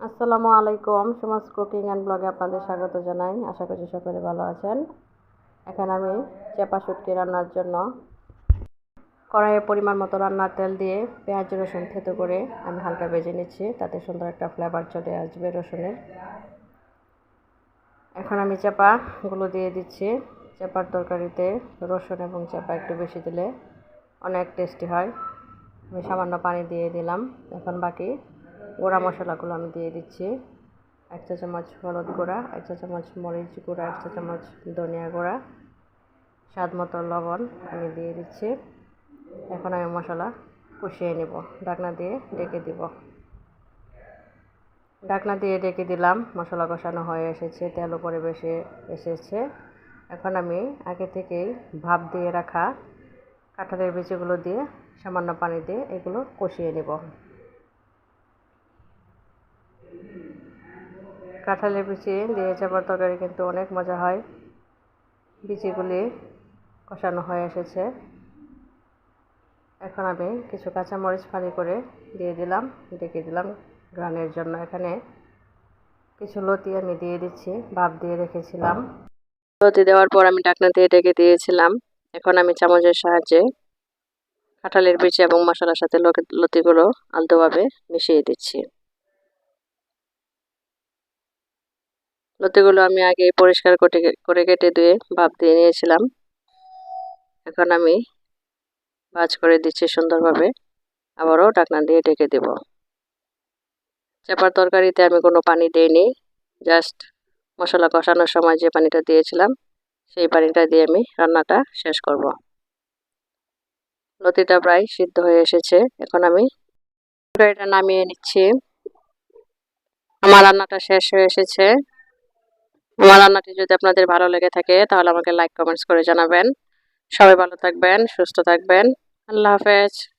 আসসালামু আলাইকুম, সমাজ কুকিং অ্যান্ড ব্লগে আপনাদের স্বাগত জানাই। আশা করছি সকলে ভালো আছেন। এখানে আমি চেপা শুটকি রান্নার জন্য কড়াইয়ের পরিমাণ মতো রান্নার তেল দিয়ে পেঁয়াজ, রসুন থেতো করে আমি হালকা ভেজে নিচ্ছি। তাতে সুন্দর একটা ফ্লেভার চলে আসবে রসুনের। এখন আমি চাপাগুলো দিয়ে দিচ্ছি। চাপার তরকারিতে রসুন এবং চাপা একটু বেশি দিলে অনেক টেস্টি হয়। আমি সামান্য পানি দিয়ে দিলাম। এখন বাকি গুঁড়া মশলাগুলো আমি দিয়ে দিচ্ছি। এক চা চামচ হলুদ গুঁড়া, এক চা চামচ মরিচ গুঁড়া, এক চা চামচ ধনিয়া গুঁড়া। স্বাদ মতো লবণ আমি দিয়ে দিচ্ছি। এখন আমি মশলা কষিয়ে নেব। ডাকনা দিয়ে ডেকে দিব। ডাকনা দিয়ে ডেকে দিলাম। মশলা কষানো হয়ে এসেছে, তেল উপরে বেশি এসেছে। এখন আমি আগে থেকেই ভাপ দিয়ে রাখা কাঁঠালের বিচিগুলো দিয়ে সামান্য পানি দিয়ে এগুলো কষিয়ে নেব। কাঁঠালের বিচি দিয়ে চাপার তরকারি কিন্তু অনেক মজা হয়। বিচিগুলি কষানো হয়ে এসেছে। এখন আমি কিছু কাঁচামরিচ ফালি করে দিয়ে দিলাম ডেকে দিলাম গ্রানের জন্য। এখানে কিছু লতি আমি দিয়ে দিচ্ছি, ভাপ দিয়ে রেখেছিলাম। লতি দেওয়ার পর আমি ডাকনা দিয়ে ডেকে দিয়েছিলাম। এখন আমি চামচের সাহায্যে কাঁঠালের বিচি এবং মশলার সাথে লতিগুলো আলতোভাবে মিশিয়ে দিচ্ছি। লতিগুলো আমি আগে পরিষ্কার করে করে কেটে ধুয়ে ভাপ দিয়ে নিয়েছিলাম। এখন আমি ভাজ করে দিচ্ছি সুন্দরভাবে। আবারও ঢাকনা দিয়ে ঢেকে দেব। চাপার তরকারিতে আমি কোনো পানি দিইনি। জাস্ট মশলা কষানোর সময় যে পানিটা দিয়েছিলাম, সেই পানিটা দিয়ে আমি রান্নাটা শেষ করব। লতিটা প্রায় সিদ্ধ হয়ে এসেছে। এখন আমি তরকারিটা নামিয়ে নিচ্ছি। আমার রান্নাটা শেষ হয়ে এসেছে। আমার রান্নাটি যদি আপনাদের ভালো লেগে থাকে, তাহলে আমাকে লাইক কমেন্টস করে জানাবেন। সবাই ভালো থাকবেন, সুস্থ থাকবেন। আল্লাহ হাফেজ।